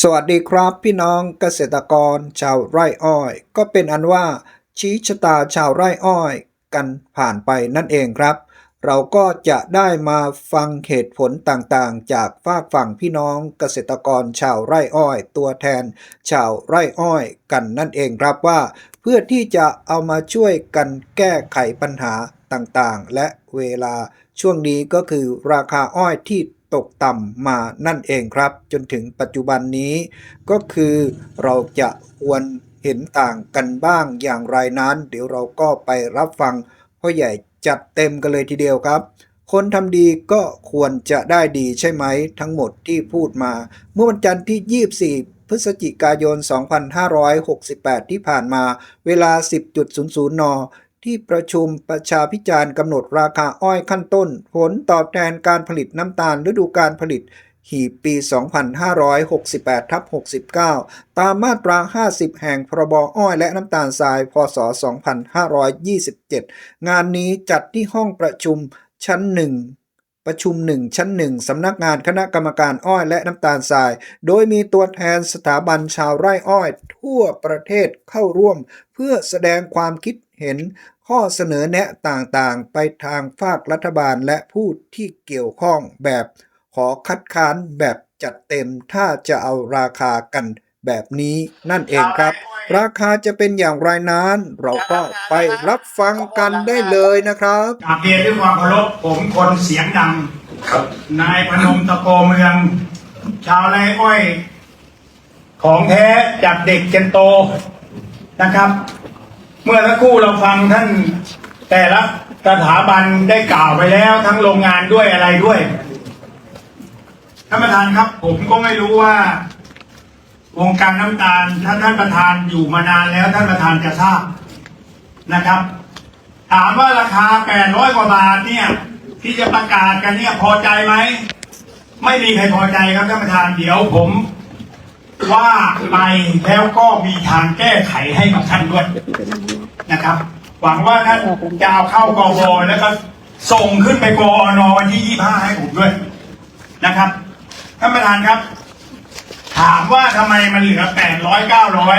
สวัสดีครับพี่น้องเกษตรกรชาวไร่อ้อย ก็เป็นอันว่า ชี้ชะตาชาวไร่อ้อย กันผ่านไปนั่นเองครับ เราก็จะได้มาฟังเหตุผลต่างๆ จากฝากฝั่งพี่น้องเกษตรกรชาวไร่อ้อย ตัวแทน ชาวไร่อ้อยกันนั่นเองครับว่า เพื่อที่จะเอามาช่วยกันแก้ไขปัญหาต่างๆ และเวลาช่วงนี้ก็คือราคาอ้อยที่ ตกต่ำมานั่นเองครับ จนถึงปัจจุบันนี้ก็คือเราจะควรเห็นต่างกันบ้างอย่างไรนั้น เดี๋ยวเราก็ไปรับฟังพ่อใหญ่จัดเต็มกันเลยทีเดียวครับ คนทำดีก็ควรจะได้ดีใช่ไหม ทั้งหมดที่พูดมา เมื่อวันจันทร์ที่ 24 พฤศจิกายน 2568 ที่ผ่านมา เวลา 10.00 น ที่ประชุมประชาพิจารณ์กำหนดราคาอ้อยขั้นต้น ผลตอบแทนการผลิตน้ำตาลฤดูการผลิต หีบปี 2568ทับ69 ตามมาตรา 50 แห่งพรบอ้อยและน้ำตาลทราย พศ 2527 งานนี้จัดที่ห้องประชุมชั้น 1ประชุม 1 ชั้น 1 สำนักงานคณะกรรมการอ้อยและน้ำตาลทราย โดยมีตัวแทนสถาบันชาวไร่อ้อย ทั่วประเทศเข้าร่วม เพื่อแสดงความคิดเห็นข้อเสนอแนะต่างๆ ไปทางภาครัฐบาลและผู้ที่เกี่ยวข้องแบบขอคัดค้านแบบจัดเต็มถ้าจะเอาราคากันแบบนี้นั่นเองครับ ราคาจะเป็นอย่างไรนั้น เราก็ไปรับฟังกันได้เลยนะครับกราบเรียนด้วยความเคารพผมคนเสียงดังครับนายพนมตะโกเมือง ชาวไร่อ้อย ของแท้จากเด็กจนโตนะครับ เมื่อสักครู่เราฟังท่านแต่ละสถาบันได้กล่าวไปแล้ว ทั้งโรงงานด้วยอะไรด้วยท่านประธานครับ ผมก็ไม่รู้ว่าวงการน้ำตาลถ้าท่านประธานอยู่มานานแล้วท่านประธานจะทราบนะครับ ถามว่าราคา 800 กว่าบาทเนี่ย ที่จะประกาศกันเนี่ยพอใจไหม ไม่มีใครพอใจครับท่านประธานเดี๋ยวผม ว่าไปแล้วก็มีทางแก้ไขให้กับท่านด้วยนะครับ หวังว่าท่านจะเอาเข้ากบแล้วก็ส่งขึ้นไปกอนวันที่25ให้ผมด้วยนะครับท่านประธานครับ ถามว่าทำไมมันเหลือ800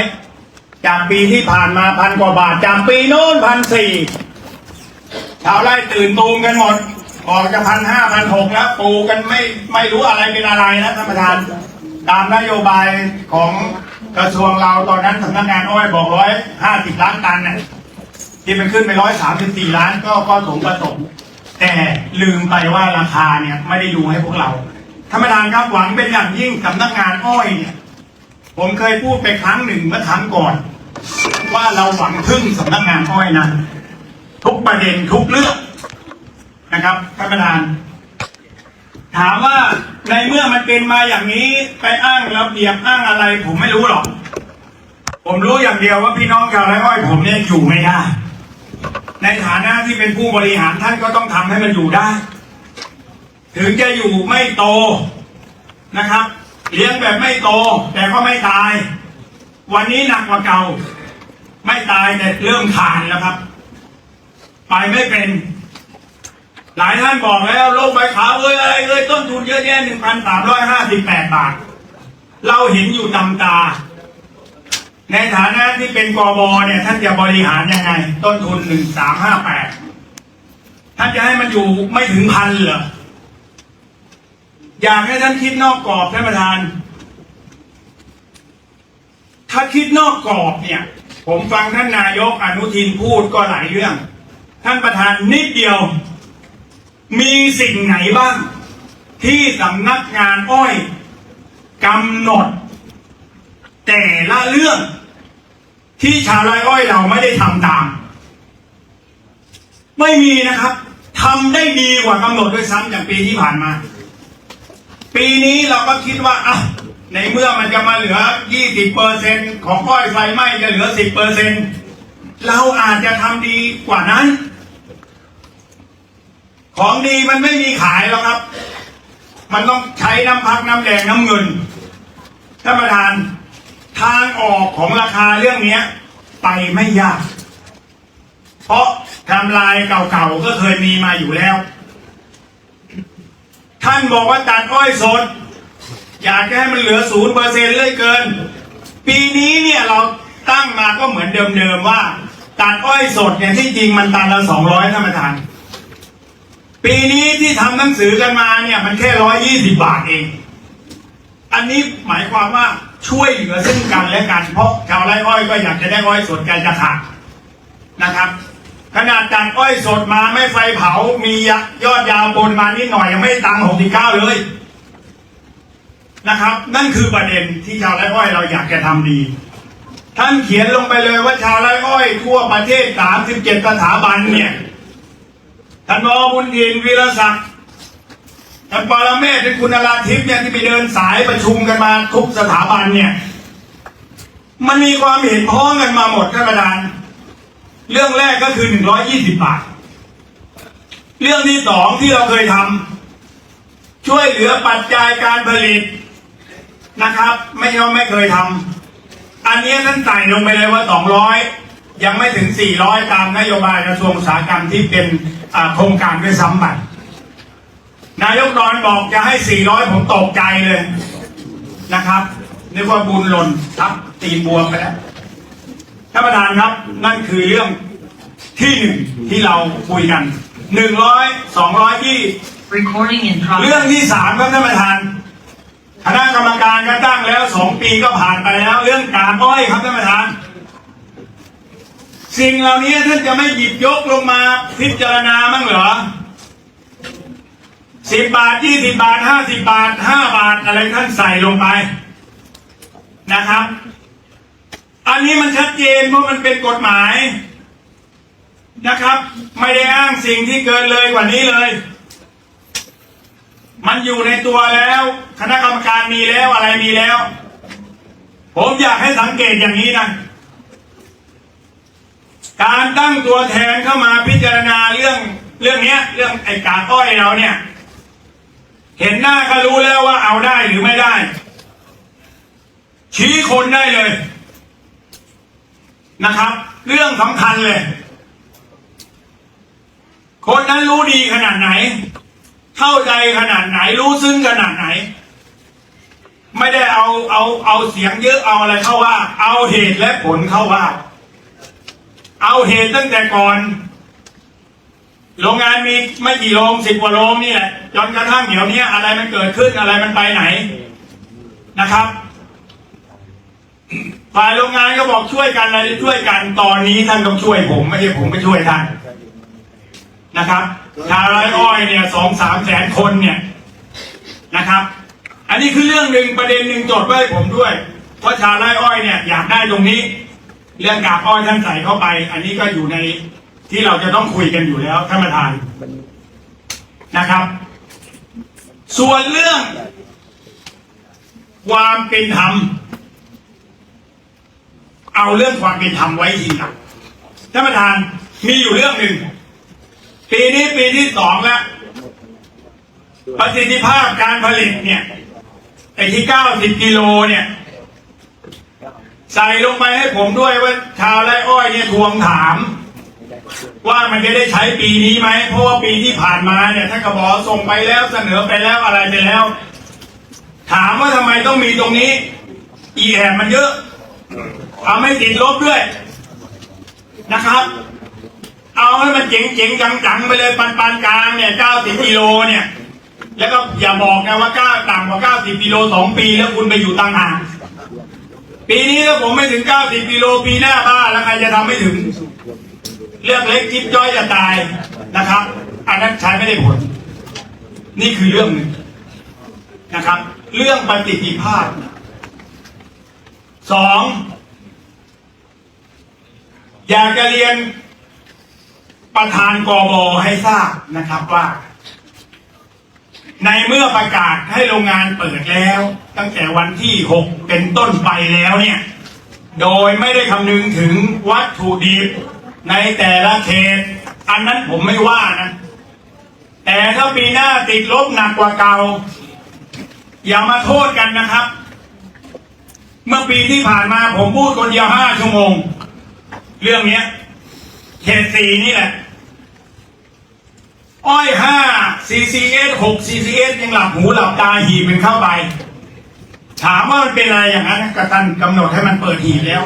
900จากปีที่ผ่านมาพันกว่าบาท จากปีโน้นพันสี่ชาวไร่ตื่นตูมกันหมดออกจะพันห้าพันหกแล้วปูกันไม่ไม่รู้อะไรเป็นอะไรนะท่านประธาน ตามนโยบายของกระทรวงเราตอนนั้นสำนักงานอ้อยบอกร้อยห้าสิบล้านตันน่ะที่มันขึ้นไปร้อยสามสิบสี่ล้านก็ก็สมประสงค์แต่ลืมไปว่าราคาเนี่ยไม่ได้ดูให้พวกเราท่านประธานครับหวังเป็นอย่างยิ่งสำนักงานอ้อยเนี่ย ผมเคยพูดไปครั้งหนึ่งเมื่อครั้งก่อน ว่าเราหวังพึ่งสำนักงานอ้อยนะทุกประเด็นทุกเรื่องนะครับท่านประธาน ถามว่า ในเมื่อมันเป็นมาอย่างนี้ไปอ้างระเบียบอ้างอะไร ผมไม่รู้หรอก ผมรู้อย่างเดียวว่าพี่น้องชาวไร่อ้อยผมเนี่ยอยู่ไม่ได้ ในฐานะที่เป็นผู้บริหารท่านก็ต้องทำให้มันอยู่ได้ ถึงจะอยู่ไม่โตนะครับ เลี้ยงแบบไม่โต แต่ก็ไม่ตาย วันนี้หนักกว่าเก่า ไม่ตายแต่เริ่มคลานแล้วครับ ไปไม่เป็น หลายท่านบอกแล้วโลกใบขาวเอ้ยอะไรเอ้ยต้นทุนเยอะแยะหนึ่งพันสามร้อยห้าสิบแปดบาท เราเห็นอยู่ตำตา ในฐานะที่เป็นกบเนี่ยท่านจะบริหารยังไง ต้นทุนหนึ่งสามห้าแปดท่านจะให้มันอยู่ไม่ถึงพันเหรออยากให้ท่านคิดนอกกรอบท่านประธาน ถ้าคิดนอกกรอบเนี่ย ผมฟังท่านนายกอนุทินพูดก็หลายเรื่อง ท่านประธานนิดเดียว มีสิ่งไหนบ้าง ที่สำนักงานอ้อยกำหนด แต่ละเรื่อง ที่ชาวไร่อ้อยเราไม่ได้ทำตาม ไม่มีนะครับทำได้ดีกว่ากำหนดด้วยซ้ำอย่างปีที่ผ่านมา ปีนี้เราก็คิดว่าอะในเมื่อมันจะมาเหลือ 20เปอร์เซ็นของอ้อยไฟไหม้จะเหลือ 10เปอร์เซ็นเราอาจจะทำดีกว่านั้น ของดีมันไม่มีขายแล้วครับ มันต้องใช้น้ำพักน้ำแดงน้ำเงินท่านประธานทางออกของราคาเรื่องนี้ไปไม่ยาก เพราะทำลายเก่าๆก็เคยมีมาอยู่แล้ว ท่านบอกว่าตัดอ้อยสด อยากจะให้มันเหลือศูนย์เปอร์เซ็นต์เลยเกิน ปีนี้เนี่ยเราตั้งมาก็เหมือนเดิมๆว่า ตัดอ้อยสดเนี่ยที่จริงมันตันละสองร้อยท่านประธาน ปีนี้ที่ทำหนังสือกันมาเนี่ยมันแค่ร้อยยี่สิบบาทเอง อันนี้หมายความว่าช่วยเหลือซึ่งกันและกัน เพราะชาวไร่อ้อยก็อยากจะได้อ้อยสดกันจะขาดนะครับ ขนาดตัดอ้อยสดมาไม่ไฟเผา มียอดยาวบนมานิดหน่อยยังไม่ตังหกสิบเก้าเลยนะครับ นั่นคือประเด็นที่ชาวไร่อ้อยเราอยากจะทำดี ท่านเขียนลงไปเลยว่าชาวไร่อ้อยทั่วประเทศ37สถาบันเนี่ย ท่านรอบุญยินวีรศักดิ์ท่านปรเมศท่านคุณนราทิพย์เนี่ยที่ไปเดินสายประชุมกันมาทุกสถาบันเนี่ย มันมีความเห็นพ้องกันมาหมดท่านประธาน เรื่องแรกก็คือ120บบาท เรื่องที่สองที่เราเคยทำช่วยเหลือปัจจัยการผลิตนะครับ ไม่ใช่ว่าไม่เคยทำอันนี้ท่านใส่ลงไปเลยว่า200ยั งไม่ถึง 400 ตามนโยบายกระทรวงอุตสาหกรรมที่เป็นอ่าโครงการด้วยซ้ำไปนายกดอนบอกจะให้ 400 ผมตกใจเลยนะครับนึกว่าบุญหล่นทับตีนบวมไปแล้วท่านประธานครับนั่นคือเรื่องที่หนึ่งที่เราคุยกันหนึ่งร้อยสองร้อยที่ Recording in เรื่อง progress. ที่สามครับท่านประธานคณะกรรมการก็ตั้งแล้วสองปีก็ผ่านไปแล้ว เรื่องการอ้อยครับท่านประธาน สิ่งเหล่านี้ท่านจะไม่หยิบยกลงมาพิจารณามั้งเหรอสิบบาทยี่สิบบาทห้าสิบาทห้าบาทอะไรท่านใส่ลงไปนะครับ อันนี้มันชัดเจนเพราะมันเป็นกฎหมายนะครับ ไม่ได้อ้างสิ่งที่เกินเลยกว่านี้เลย มันอยู่ในตัวแล้ว คณะกรรมการมีแล้วอะไรมีแล้ว ผมอยากให้สังเกตอย่างนี้นะ การตั้งตัวแทนเข้ามาพิจารณาเรื่องเรื่องเนี้ย เรื่องไอ้กากอ้อยเราเนี่ย เห็นหน้าก็รู้แล้วว่าเอาได้หรือไม่ได้ ชี้คนได้เลยนะครับ เรื่องสำคัญเลย คนนั้นรู้ดีขนาดไหน เข้าใจขนาดไหน รู้ซึ้งขนาดไหน ไม่ได้เอาเอาเอาเสียงเยอะเอาอะไรเข้าว่า เอาเหตุและผลเข้าว่า เอาเหตุตั้งแต่ก่อน โรงงานมีไม่กี่โรงสิบกว่าโรงนี่แหละจนกระทั่งเดี๋ยวนี้อะไรมันเกิดขึ้นอะไรมันไปไหนนะครับฝ่ายโรงงานก็บอกช่วยกันอะไรช่วยกันตอนนี้ท่านต้องช่วยผมไม่ใช่ผมไปช่วยท่านนะครับ ชาวไร่อ้อยเนี่ยสองสามแสนคนเนี่ยนะครับ อันนี้คือเรื่องหนึ่งประเด็นหนึ่งจดไว้ให้ผมด้วยว่าชาวไร่อ้อยเนี่ยอยากได้ตรงนี้ เรื่องกากอ้อยท่านใส่เข้าไป อันนี้ก็อยู่ในที่เราจะต้องคุยกันอยู่แล้วท่านประธานนะครับ ส่วนเรื่อง ความเป็นธรรม เอาเรื่องความเป็นธรรมไว้ทีหลังท่านประธานมีอยู่เรื่องหนึ่งปีนี้ปีที่สองแล้วประสิทธิภาพการผลิตเนี่ยไอ้ที่เก้าสิบกิโลเนี่ย ใส่ลงไปให้ผมด้วยว่าชาวไร่อ้อยเนี่ยทวงถาม ว่ามันจะได้ใช้ปีนี้ไหมเพราะว่าปีที่ผ่านมาเนี่ยท่านกบอส่งไปแล้วเสนอไปแล้วอะไรไปแล้ว ถามว่าทำไมต้องมีตรงนี้ อีแอบมันเยอะทำให้ติดลบด้วยนะครับ เอาให้มันเจ๋งๆจังๆไปเลยปันปานๆกลางเนี่ยเก้าสิบกิโลเนี่ย แล้วก็อย่าบอกนะว่าก้าต่ำกว่าเก้าสิบกิโลสองปีแล้วคุณไปอยู่ต่างหาก ปีนี้ถ้าผมไม่ถึงเก้าสิบกิโลปีหน้าบ้าแล้วใครจะทำไม่ถึง เรื่องเล็กจิ๊บจ้อยจะตายนะครับ อันนั้นใช้ไม่ได้ผล นี่คือเรื่องหนึ่งนะครับ เรื่องประสิทิภาพสองอยากจะเรียนประธานกบอให้ทราบนะครับว่า ในเมื่อประกาศให้โรงงานเปิดแล้ว ตั้งแต่วันที่หกเป็นต้นไปแล้วเนี่ย โดยไม่ได้คำนึงถึงวัตถุดิบในแต่ละเขต อันนั้นผมไม่ว่านะ แต่ถ้าปีหน้าติดลบหนักกว่าเก่า อย่ามาโทษกันนะครับ เมื่อปีที่ผ่านมาผมพูดคนเดียวห้าชั่วโมง เรื่องเนี้ยเขตสี่นี่แหละ อ้อยห้า CCS หก CCS ยังหลับหูหลับตาหีบเป็นเข้าไป ถามว่ามันเป็นอะไรอย่างนั้นก็ท่านกำหนดให้มันเปิดหีบแล้ว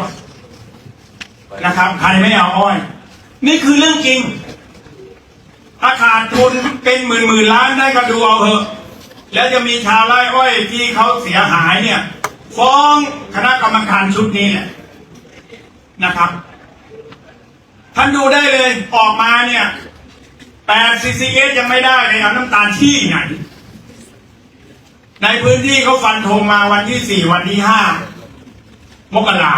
นะครับ ใครไม่เอาอ้อย นี่คือเรื่องจริงถ้าขาดทุนเป็นหมื่นหมื่นล้านได้ก็ดูเอาเถอะ แล้วจะมีชาวไร่อ้อยที่เขาเสียหายเนี่ย ฟ้องคณะกรรมการชุดนี้แหละนะครับ ท่านดูได้เลยออกมาเนี่ย 8 CCS ยังไม่ได้เลยเอาน้ำตาลที่ไหน ในพื้นที่เขาฟันธงมาวันที่4วันที่5มกรา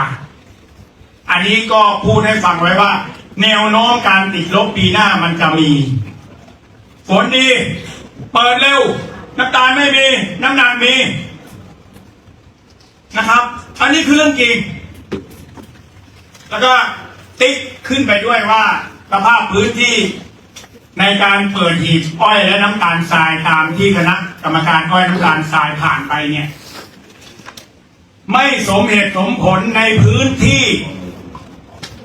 อันนี้ก็พูดให้ฟังไว้ว่า แนวโน้มการติดลบปีหน้ามันจะมีฝนดี เปิดเร็ว น้ำตาลไม่มี น้ำหนักมีนะครับ อันนี้คือเรื่องจริง แล้วก็ติ๊กขึ้นไปด้วยว่าสภาพพื้นที่ ในการเปิดหีบอ้อยและน้ำตาลทรายตามที่คณะกรรมการอ้อยน้ำตาลทรายผ่านไปเนี่ย ไม่สมเหตุสมผลในพื้นที่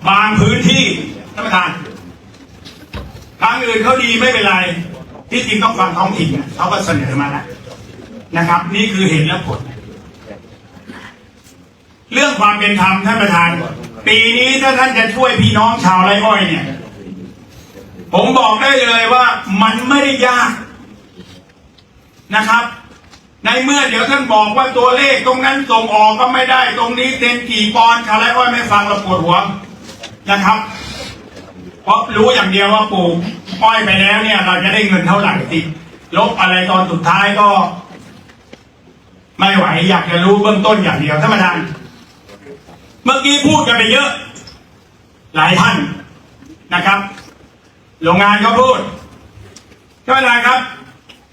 บางพื้นที่ท่านประธานทางอื่นเขาดีไม่เป็นไร ที่จริงต้องฟังท้องถิ่นเขาก็เสนอมาแล้วนะครับ นี่คือเหตุและผล เรื่องความเป็นธรรมท่านประธาน ปีนี้ถ้าท่านจะช่วยพี่น้องชาวไร่อ้อยเนี่ย ผมบอกได้เลยว่ามันไม่ได้ยากนะครับ ในเมื่อเดี๋ยวท่านบอกว่าตัวเลขตรงนั้นส่งออกก็ไม่ได้ ตรงนี้เต็มกี่ปอนด์ชาไรอ้อยไม่ฟังเราปวดหัวนะครับเพราะรู้อย่างเดียวว่าปลูกอ้อยไปแล้วเนี่ย เราจะได้เงินเท่าไหร่ติดลบอะไรตอนสุดท้ายก็ ไม่ไหวอยากจะรู้เบื้องต้นอย่างเดียวท่านประธานเมื่อกี้พูดกันไปเยอะ หลายท่านนะครับ โรงงานก็พูดท่านประธานครับ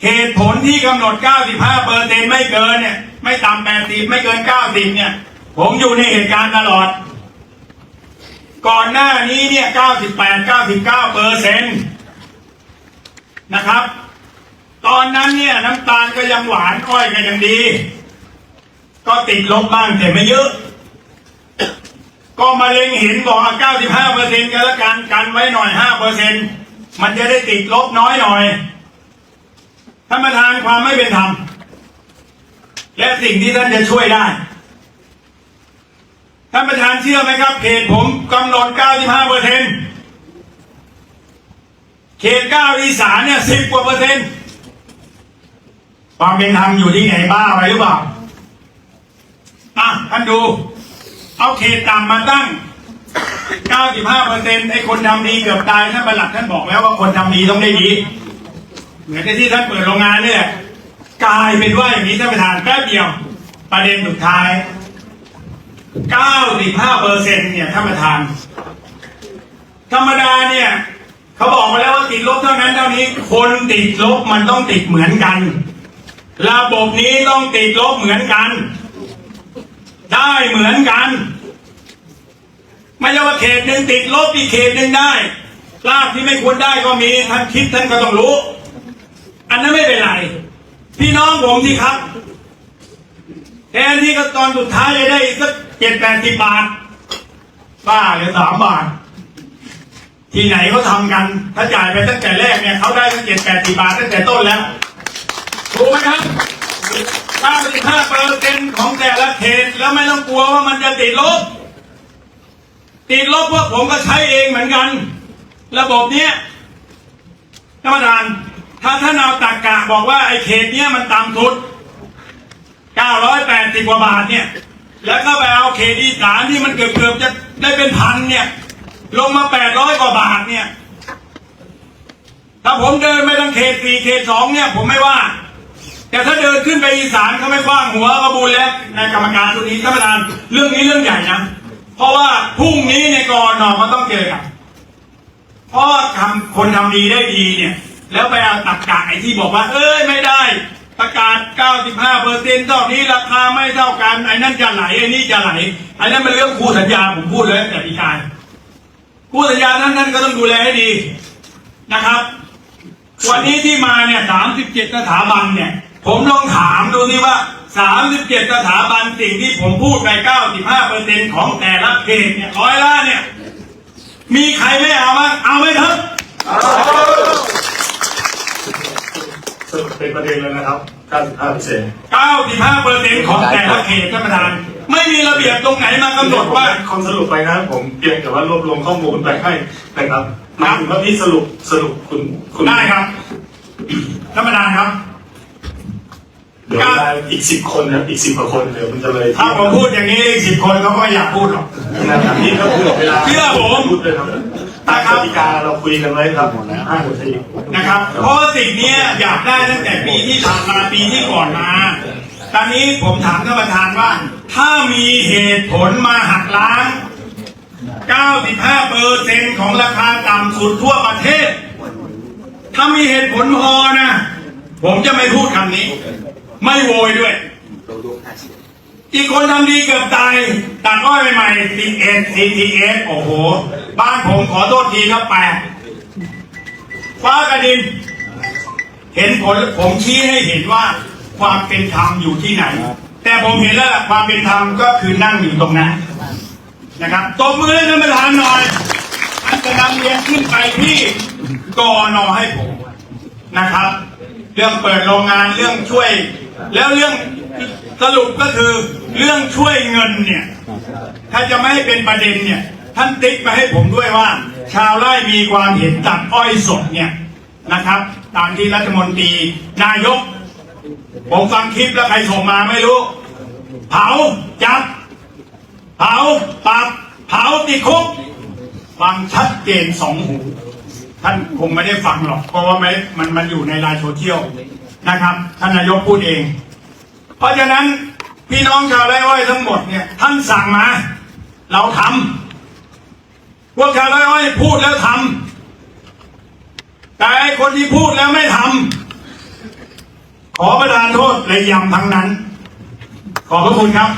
เหตุผลที่กำหนด 95เปอร์เซ็นไม่เกินเนี่ย ไม่ต่ำ80 ไม่เกิน 90 เนี่ย ผมอยู่ในเหตุการณ์ตลอด ก่อนหน้านี้เนี่ย 98 99เปอร์เซ็นนะครับ ตอนนั้นเนี่ยน้ำตาลก็ยังหวานอ้อยก็ยังดี ก็ติดลบบ้างแต่ไม่เยอะ ก็มาเล็งเห็นบอกเอา95เปอร์เซ็นต์กันละกันกันไว้หน่อย5เปอร์เซ็นต์มันจะได้ติดลบน้อยหน่อยท่านประธานความไม่เป็นธรรมและสิ่งที่ท่านจะช่วยได้ท่านประธานเชื่อไหมครับเขตผมกำหนด 95เปอร์เซ็นต์เขต 9 อีสานเนี่ย 10 กว่าเปอร์เซ็นต์ความเป็นธรรมอยู่ที่ไหนบ้าไปหรือเปล่าอะท่านดู เอาเขตต่ำมาตั้ง 95เปอร์เซ็นต์ไอ้คนทำดีเกือบตายท่านประหลัดท่านบอกแล้วว่าคนทำดีต้องได้ดี เหมือนกับที่ท่านเปิดโรงงานเนี่แหละกลายเป็นว่าอย่างนี้ท่านประธานแป๊บเดียว ประเด็นสุดท้าย 95เปอร์เซ็นต์เนี่ยท่านประธาน ธรรมดาเนี่ยเขาบอกมาแล้วว่าติดลบเท่านั้นเท่านี้ คนติดลบมันต้องติดเหมือนกัน ระบบนี้ต้องติดลบเหมือนกัน ได้เหมือนกัน ไม่ใช่ว่าเขตหนึ่งติดลบอีกเขตหนึ่งได้ลาบที่ไม่ควรได้ก็มีท่านคิดท่านก็ต้องรู้ อันนั้นไม่เป็นไร พี่น้องผมที่ครับแทนที่ก็ตอนสุดท้ายจะได้สักเจ็ดแปดสิบบาทบ้าเหลือสามบาท ที่ไหนเขาทำกัน ถ้าจ่ายไปตั้งแต่แรกเนี่ยเขาได้ตั้งเจ็ดแปดสิบบาทตั้งแต่ต้นแล้วถูกไหมครับ 95เปอร์เซ็นต์ของแต่ละเขตแล้วไม่ต้องกลัวว่ามันจะติดลบ ติดลบพวกผมก็ใช้เองเหมือนกัน ระบบเนี้ยท่านประธาน ถ้าท่านเอาตากกะบอกว่าไอ้เขตเนี้ยมันต่ำสุด 980 กว่าบาทเนี่ย แล้วก็ไปเอาเขตอีสานที่มันเกือบเกือบๆจะได้เป็นพันเนี่ย ลงมา 800 กว่าบาทเนี่ย ถ้าผมเดินไปทางเขตสี่เขตสองเนี่ย ผมไม่ว่า แต่ถ้าเดินขึ้นไปอีสานเขาไม่กว้างหัวกระบูลแล้วในกรรมการชุดนี้ท่านประธานเรื่องนี้เรื่องใหญ่นะเพราะว่าพรุ่งนี้ในกรนอก็ต้องเจอกันเพราะว่าทำคนทำดีได้ดีเนี่ย แล้วไปเอาตักกะไอ้ที่บอกว่า เอ้ยไม่ได้ ประกาศ 95เปอร์เซ็นต์เท่านี้ราคาไม่เท่ากันไอ้นั่นจะไหลไอ้นี่จะไหลไอ้นั่นเป็นเรื่องคู่สัญญาผมพูดเลยแต่ปีกายคู่สัญญานั้นนั้นก็ต้องดูแลให้ดีนะครับ วันนี้ที่มาเนี่ย37สถาบันเนี่ย ผมลองถามดูสิว่า 37 สถาบันสิ่งที่ผมพูดไป 95เปอร์เซ็นของแต่ละเขตเนี่ยร้อยละเนี่ย มีใครไม่เอาบ้างเอาไหมครับ เป็นประเด็นเลยนะครับ 95เปอร์เซ็นต์95เปอร์เซ็นต์ของแต่ละเขตท่านประธาน ไม่มีระเบียบตรงไหนมากำหนดว่าคำสรุปไปนะครับผมเพียงแต่ว่ารวบรวมข้อมูลไปให้นะครับหมายถึงว่าพี่สรุปสรุปคุณคุณได้ครับท่านประธานครับ เดี๋ยวได้อีกสิบคนนะอีกสิบกว่าคนเดี๋ยวมันจะเลยถ้าผมพูดอย่างนี้สิบคนเขาก็ไม่อยากพูดหรอกนะครับนี่ก็คือเวลาเชื่อผมพูดเลยครับตามกติกาเราคุยกันไว้ครับห้านาทีนะครับเพราะสิ่งเนี้ยอยากได้ตั้งแต่ปีที่ผ่านมาปีที่ก่อนมาตอนนี้ผมถามท่านประธานว่า ถ้ามีเหตุผลมาหักล้าง 95เปอร์เซ็นของราคาต่ำสุดทั่วประเทศ ถ้ามีเหตุผลพอนะ ผมจะไม่พูดคำนี้ ไม่โวยด้วยอีกคนทำดีเกือบตายตัดอ้อยใหม่ๆ CN CTS โอ้โห บ้านผมขอโทษทีครับแปดฟ้ากระดิน เห็นผลผมชี้ให้เห็นว่าความเป็นธรรมอยู่ที่ไหน แต่ผมเห็นแล้วล่ะความเป็นธรรมก็คือนั่งอยู่ตรงนั้นนะครับตบมือให้ท่านประธานหน่อยอันจะนำเรียนขึ้นไปที่กอนอให้ผมนะครับ เรื่องเปิดโรงงานเรื่องช่วย แล้วเรื่องสรุปก็คือเรื่องช่วยเงินเนี่ย ถ้าจะไม่ให้เป็นประเด็นเนี่ย ท่านติ๊กมาให้ผมด้วยว่า ชาวไร่มีความเห็นตัดอ้อยสดเนี่ยนะครับ ตามที่รัฐมนตรีนายก ผมฟังคลิปแล้วใครส่งมาไม่รู้ เผาจับ เผาปรับเผาติดคุกฟังชัดเจนสองหูท่านคงไม่ได้ฟังหรอก เพราะว่าไม่มันมันอยู่ในไลน์โซเชียล นะครับท่านนายกพูดเอง เพราะฉะนั้นพี่น้องชาวไร่อ้อยทั้งหมดเนี่ยท่านสั่งมา เราทำพวกชาวไร่อ้อยพูดแล้วทำแต่คนที่พูดแล้วไม่ทำขอประทานโทษเลยยำทั้งนั้น ขอบพระคุณครับ